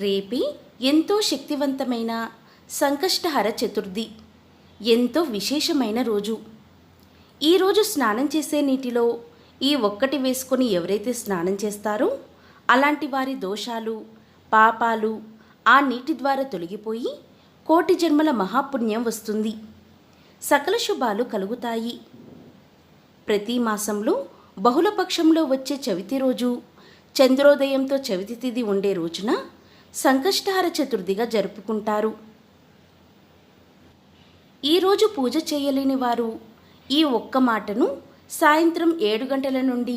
రేపే ఎంతో శక్తివంతమైన సంకష్టహర చతుర్థి. ఎంతో విశేషమైన రోజు. ఈరోజు స్నానం చేసే నీటిలో ఈ ఒక్కటి వేసుకొని ఎవరైతే స్నానం చేస్తారో అలాంటి వారి దోషాలు పాపాలు ఆ నీటి ద్వారా తొలగిపోయి కోటి జన్మల మహాపుణ్యం వస్తుంది. సకల శుభాలు కలుగుతాయి. ప్రతి మాసంలో బహుళపక్షంలో వచ్చే చవితి రోజు చంద్రోదయంతో చవితి తిథి ఉండే రోజున సంకష్టహర చతుర్థిగా జరుపుకుంటారు. ఈరోజు పూజ చేయలేని వారు ఈ ఒక్క మాటను సాయంత్రం ఏడు గంటల నుండి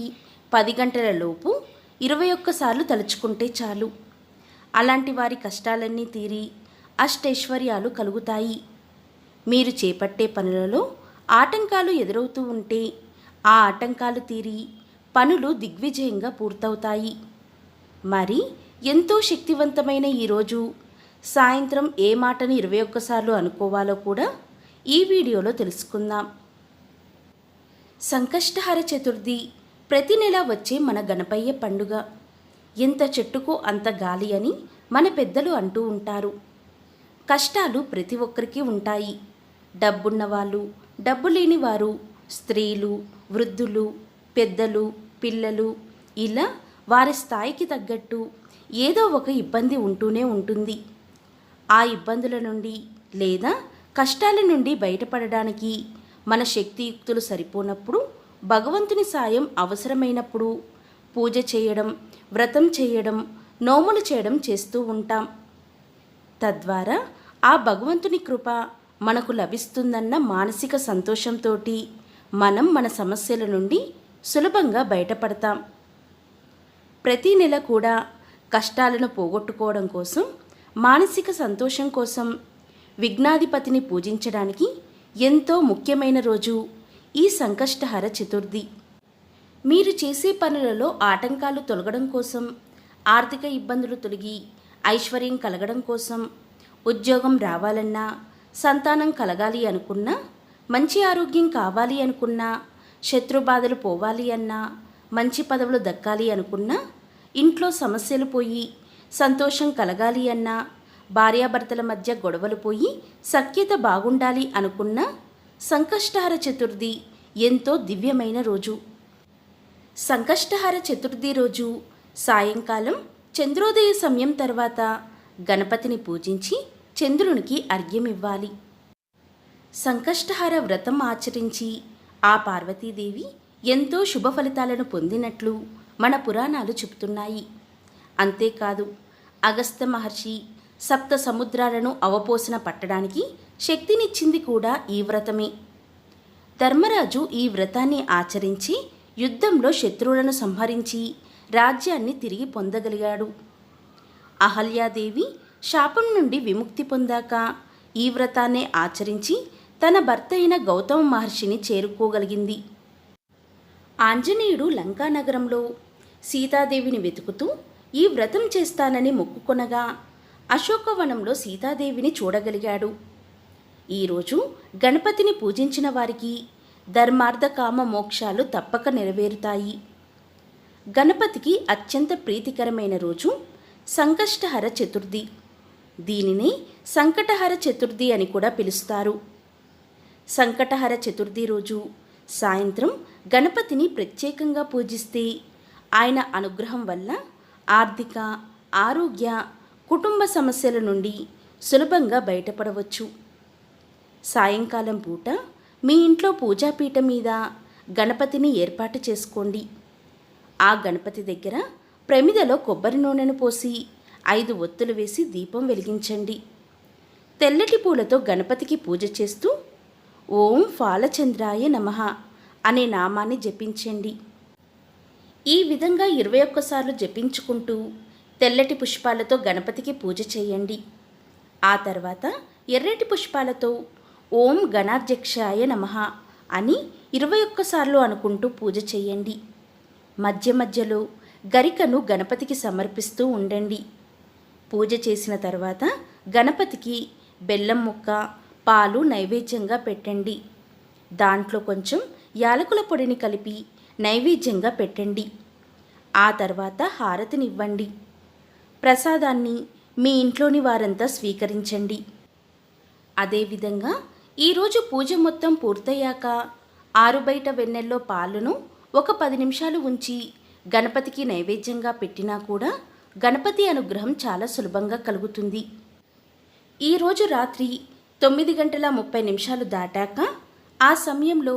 పది గంటల లోపు ఇరవై ఒక్కసార్లు తలుచుకుంటే చాలు. అలాంటి వారి కష్టాలన్నీ తీరి అష్టైశ్వర్యాలు కలుగుతాయి. మీరు చేపట్టే పనులలో ఆటంకాలు ఎదురవుతూ ఉంటే ఆ ఆటంకాలు తీరి పనులు దిగ్విజయంగా పూర్తవుతాయి. మరి ఎంతో శక్తివంతమైన ఈరోజు సాయంత్రం ఏ మాటని ఇరవై ఒక్కసార్లు అనుకోవాలో కూడా ఈ వీడియోలో తెలుసుకుందాం. సంకష్టహర చతుర్థి ప్రతి నెల వచ్చే మన గణపయ్య పండుగ. ఎంత చెట్టుకో అంత గాలి అని మన పెద్దలు అంటూ ఉంటారు. కష్టాలు ప్రతి ఒక్కరికి ఉంటాయి. డబ్బున్న వాళ్ళు డబ్బు లేని వారు స్త్రీలు వృద్ధులు పెద్దలు పిల్లలు ఇలా వారి స్థాయికి తగ్గట్టు ఏదో ఒక ఇబ్బంది ఉంటూనే ఉంటుంది. ఆ ఇబ్బందుల నుండి లేదా కష్టాల నుండి బయటపడడానికి మన శక్తియుక్తులు సరిపోనప్పుడు భగవంతుని సాయం అవసరమైనప్పుడు పూజ చేయడం వ్రతం చేయడం నోములు చేయడం చేస్తూ ఉంటాం. తద్వారా ఆ భగవంతుని కృప మనకు లభిస్తుందన్న మానసిక సంతోషంతో మనం మన సమస్యల నుండి సులభంగా బయటపడతాం. ప్రతి నెల కూడా కష్టాలను పోగొట్టుకోవడం కోసం మానసిక సంతోషం కోసం విఘ్నాధిపతిని పూజించడానికి ఎంతో ముఖ్యమైన రోజు ఈ సంకష్టహర చతుర్థి. మీరు చేసే పనులలో ఆటంకాలు తొలగడం కోసం ఆర్థిక ఇబ్బందులు తొలగి ఐశ్వర్యం కలగడం కోసం ఉద్యోగం రావాలన్నా సంతానం కలగాలి అనుకున్నా మంచి ఆరోగ్యం కావాలి అనుకున్నా శత్రుబాధలు పోవాలి అన్నా మంచి పదవులు దక్కాలి అనుకున్నా ఇంట్లో సమస్యలు పోయి సంతోషం కలగాలి అన్నా భార్యాభర్తల మధ్య గొడవలు పోయి సఖ్యత బాగుండాలి అనుకున్న సంకష్టహర చతుర్థి ఎంతో దివ్యమైన రోజు. సంకష్టహర చతుర్థి రోజు సాయంకాలం చంద్రోదయ సమయం తర్వాత గణపతిని పూజించి చంద్రునికి అర్ఘ్యం ఇవ్వాలి. సంకష్టహర వ్రతం ఆచరించి ఆ పార్వతీదేవి ఎంతో శుభ ఫలితాలను పొందినట్లు మన పురాణాలు చెబుతున్నాయి. అంతేకాదు అగస్త్య మహర్షి సప్త సముద్రాలను అవపోసన పట్టడానికి శక్తినిచ్చింది కూడా ఈ వ్రతమే. ధర్మరాజు ఈ వ్రతాన్ని ఆచరించి యుద్ధంలో శత్రువులను సంహరించి రాజ్యాన్ని తిరిగి పొందగలిగాడు. అహల్యాదేవి శాపం నుండి విముక్తి పొందాక ఈ వ్రతాన్ని ఆచరించి తన భర్త అయిన గౌతమ మహర్షిని చేరుకోగలిగింది. ఆంజనేయుడు లంకానగరంలో సీతాదేవిని వెతుకుతూ ఈ వ్రతం చేస్తానని మొక్కుకొనగా అశోకవనంలో సీతాదేవిని చూడగలిగాడు. ఈరోజు గణపతిని పూజించిన వారికి ధర్మార్థ కామ మోక్షాలు తప్పక నెరవేరుతాయి. గణపతికి అత్యంత ప్రీతికరమైన రోజు సంకష్టహర చతుర్థి. దీనిని సంకటహర చతుర్థి అని కూడా పిలుస్తారు. సంకటహర చతుర్థి రోజు సాయంత్రం గణపతిని ప్రత్యేకంగా పూజిస్తే ఆయన అనుగ్రహం వల్ల ఆర్థిక ఆరోగ్య కుటుంబ సమస్యల నుండి సులభంగా బయటపడవచ్చు. సాయంకాలం పూట మీ ఇంట్లో పూజాపీఠ మీద గణపతిని ఏర్పాటు చేసుకోండి. ఆ గణపతి దగ్గర ప్రమిదలో కొబ్బరి నూనెను పోసి ఐదు ఒత్తులు వేసి దీపం వెలిగించండి. తెల్లటి పూలతో గణపతికి పూజ చేస్తూ ఓం ఫాలచంద్రాయ నమః అనే నామాన్ని జపించండి. ఈ విధంగా ఇరవై ఒక్కసార్లు జపించుకుంటూ తెల్లటి పుష్పాలతో గణపతికి పూజ చేయండి. ఆ తర్వాత ఎర్రటి పుష్పాలతో ఓం గణాధ్యక్షాయ నమః అని ఇరవై ఒక్కసార్లు అనుకుంటూ పూజ చేయండి. మధ్య మధ్యలో గరికను గణపతికి సమర్పిస్తూ ఉండండి. పూజ చేసిన తర్వాత గణపతికి బెల్లం ముక్క పాలు నైవేద్యంగా పెట్టండి. దాంట్లో కొంచెం యాలకుల పొడిని కలిపి నైవేద్యంగా పెట్టండి. ఆ తర్వాత హారతినివ్వండి. ప్రసాదాన్ని మీ ఇంట్లోని వారంతా స్వీకరించండి. అదేవిధంగా ఈరోజు పూజ మొత్తం పూర్తయ్యాక ఆరు బయట వెన్నెల్లో పాలును ఒక పది నిమిషాలు ఉంచి గణపతికి నైవేద్యంగా పెట్టినా కూడా గణపతి అనుగ్రహం చాలా సులభంగా కలుగుతుంది. ఈరోజు రాత్రి తొమ్మిది గంటల ముప్పై నిమిషాలు దాటాక ఆ సమయంలో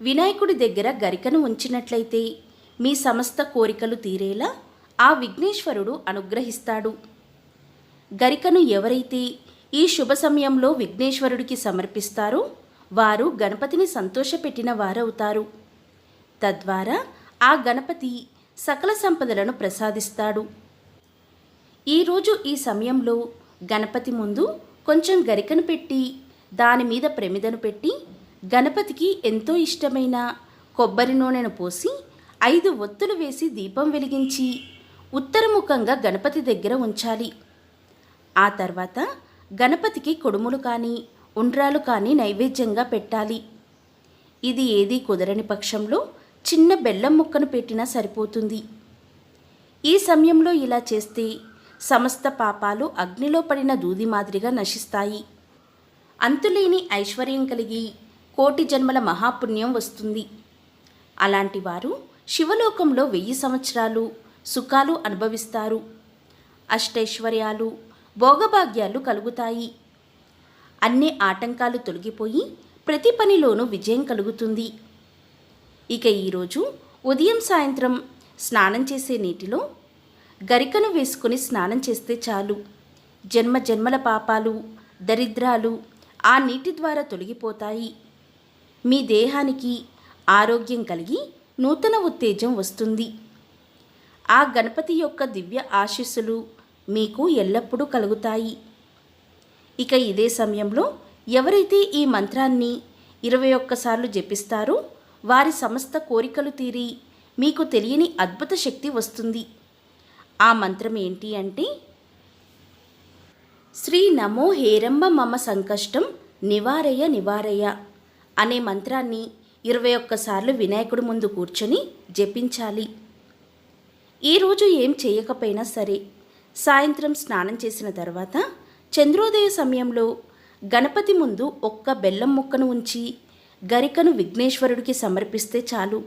వినాయకుడి దగ్గర గరికను ఉంచినట్లయితే మీ సమస్త కోరికలు తీరేలా ఆ విఘ్నేశ్వరుడు అనుగ్రహిస్తాడు. గరికను ఎవరైతే ఈ శుభ సమయంలో విఘ్నేశ్వరుడికి సమర్పిస్తారో వారు గణపతిని సంతోషపెట్టిన వారవుతారు. తద్వారా ఆ గణపతి సకల సంపదలను ప్రసాదిస్తాడు. ఈరోజు ఈ సమయంలో గణపతి ముందు కొంచెం గరికను పెట్టి దాని మీద ప్రమిదను పెట్టి గణపతికి ఎంతో ఇష్టమైన కొబ్బరి నూనెను పోసి ఐదు ఒత్తులు వేసి దీపం వెలిగించి ఉత్తరముఖంగా గణపతి దగ్గర ఉంచాలి. ఆ తర్వాత గణపతికి కొడుములు కానీ ఉండ్రాలు కానీ నైవేద్యంగా పెట్టాలి. ఇది ఏదీ కుదరని పక్షంలో చిన్న బెల్లం ముక్కను పెట్టినా సరిపోతుంది. ఈ సమయంలో ఇలా చేస్తే సమస్త పాపాలు అగ్నిలో పడిన దూది మాదిరిగా నశిస్తాయి. అంతులేని ఐశ్వర్యం కలిగి కోటి జన్మల మహాపుణ్యం వస్తుంది. అలాంటి వారు శివలోకంలో వెయ్యి సంవత్సరాలు సుఖాలు అనుభవిస్తారు. అష్టైశ్వర్యాలు భోగభాగ్యాలు కలుగుతాయి. అన్ని ఆటంకాలు తొలగిపోయి ప్రతి పనిలోనూ విజయం కలుగుతుంది. ఇక ఈరోజు ఉదయం సాయంత్రం స్నానం చేసే నీటిలో గరికను వేసుకుని స్నానం చేస్తే చాలు. జన్మ జన్మల పాపాలు దరిద్రాలు ఆ నీటి ద్వారా తొలగిపోతాయి. మీ దేహానికి ఆరోగ్యం కలిగి నూతన ఉత్తేజం వస్తుంది. ఆ గణపతి యొక్క దివ్య ఆశీస్సులు మీకు ఎల్లప్పుడూ కలుగుతాయి. ఇక ఇదే సమయంలో ఎవరైతే ఈ మంత్రాన్ని ఇరవై ఒక్కసార్లు జపిస్తారో వారి సమస్త కోరికలు తీరి మీకు తెలియని అద్భుత శక్తి వస్తుంది. ఆ మంత్రం ఏంటి అంటే శ్రీ నమో హేరంబ మమ సంకష్టం నివారయ నివారయ అనే మంత్రాన్ని ఇరవై ఒక్కసార్లు వినాయకుడి ముందు కూర్చొని జపించాలి. ఈరోజు ఏం చేయకపోయినా సరే సాయంత్రం స్నానం చేసిన తర్వాత చంద్రోదయ సమయంలో గణపతి ముందు ఒక్క బెల్లం ముక్కను ఉంచి గరికను విఘ్నేశ్వరుడికి సమర్పిస్తే చాలు.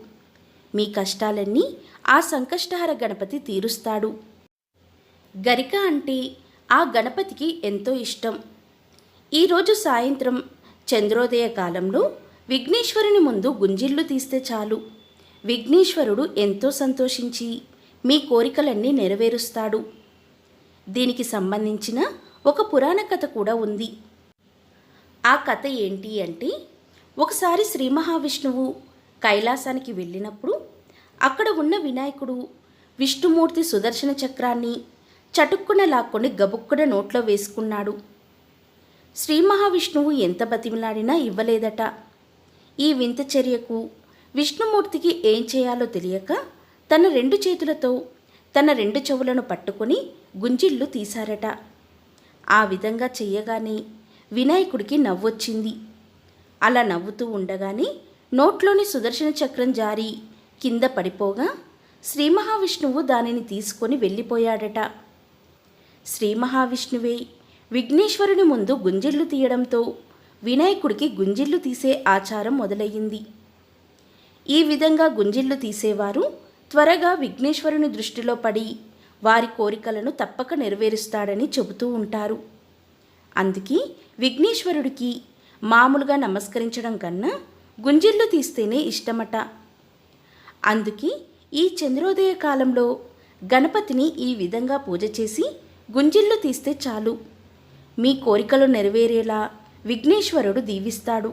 మీ కష్టాలన్నీ ఆ సంకష్టహర గణపతి తీరుస్తాడు. గరిక అంటే ఆ గణపతికి ఎంతో ఇష్టం. ఈరోజు సాయంత్రం చంద్రోదయ కాలంలో విఘ్నేశ్వరుని ముందు గుంజిళ్ళు తీస్తే చాలు. విఘ్నేశ్వరుడు ఎంతో సంతోషించి మీ కోరికలన్నీ నెరవేరుస్తాడు. దీనికి సంబంధించిన ఒక పురాణ కథ కూడా ఉంది. ఆ కథ ఏంటి అంటే ఒకసారి శ్రీ మహావిష్ణువు కైలాసానికి వెళ్ళినప్పుడు అక్కడ ఉన్న వినాయకుడు విష్ణుమూర్తి సుదర్శన చక్రాన్ని చటుక్కున లాక్కొని గబుక్కున నోట్లో వేసుకున్నాడు. శ్రీ మహావిష్ణువు ఎంత బతిమలాడినా ఇవ్వలేదట. ఈ వింత చర్యకు విష్ణుమూర్తికి ఏం చేయాలో తెలియక తన రెండు చేతులతో తన రెండు చెవులను పట్టుకొని గుంజిళ్ళు తీశారట. ఆ విధంగా చెయ్యగానే వినాయకుడికి నవ్వొచ్చింది. అలా నవ్వుతూ ఉండగానే నోట్లోని సుదర్శన చక్రం జారి కింద పడిపోగా శ్రీ మహావిష్ణువు దానిని తీసుకొని వెళ్ళిపోయాడట. శ్రీ మహావిష్ణువే విఘ్నేశ్వరుని ముందు గుంజిళ్ళు తీయడంతో వినాయకుడికి గుంజిళ్ళు తీసే ఆచారం మొదలయ్యింది. ఈ విధంగా గుంజిళ్ళు తీసేవారు త్వరగా విఘ్నేశ్వరుని దృష్టిలో పడి వారి కోరికలను తప్పక నెరవేరుస్తాడని చెబుతూ ఉంటారు. అందుకే విఘ్నేశ్వరుడికి మామూలుగా నమస్కరించడం కన్నా గుంజిళ్ళు తీస్తేనే ఇష్టమట. అందుకే ఈ చంద్రోదయ కాలంలో గణపతిని ఈ విధంగా పూజ చేసి గుంజిళ్ళు తీస్తే చాలు. మీ కోరికలు నెరవేరేలా విఘ్నేశ్వరుడు దీవిస్తాడు.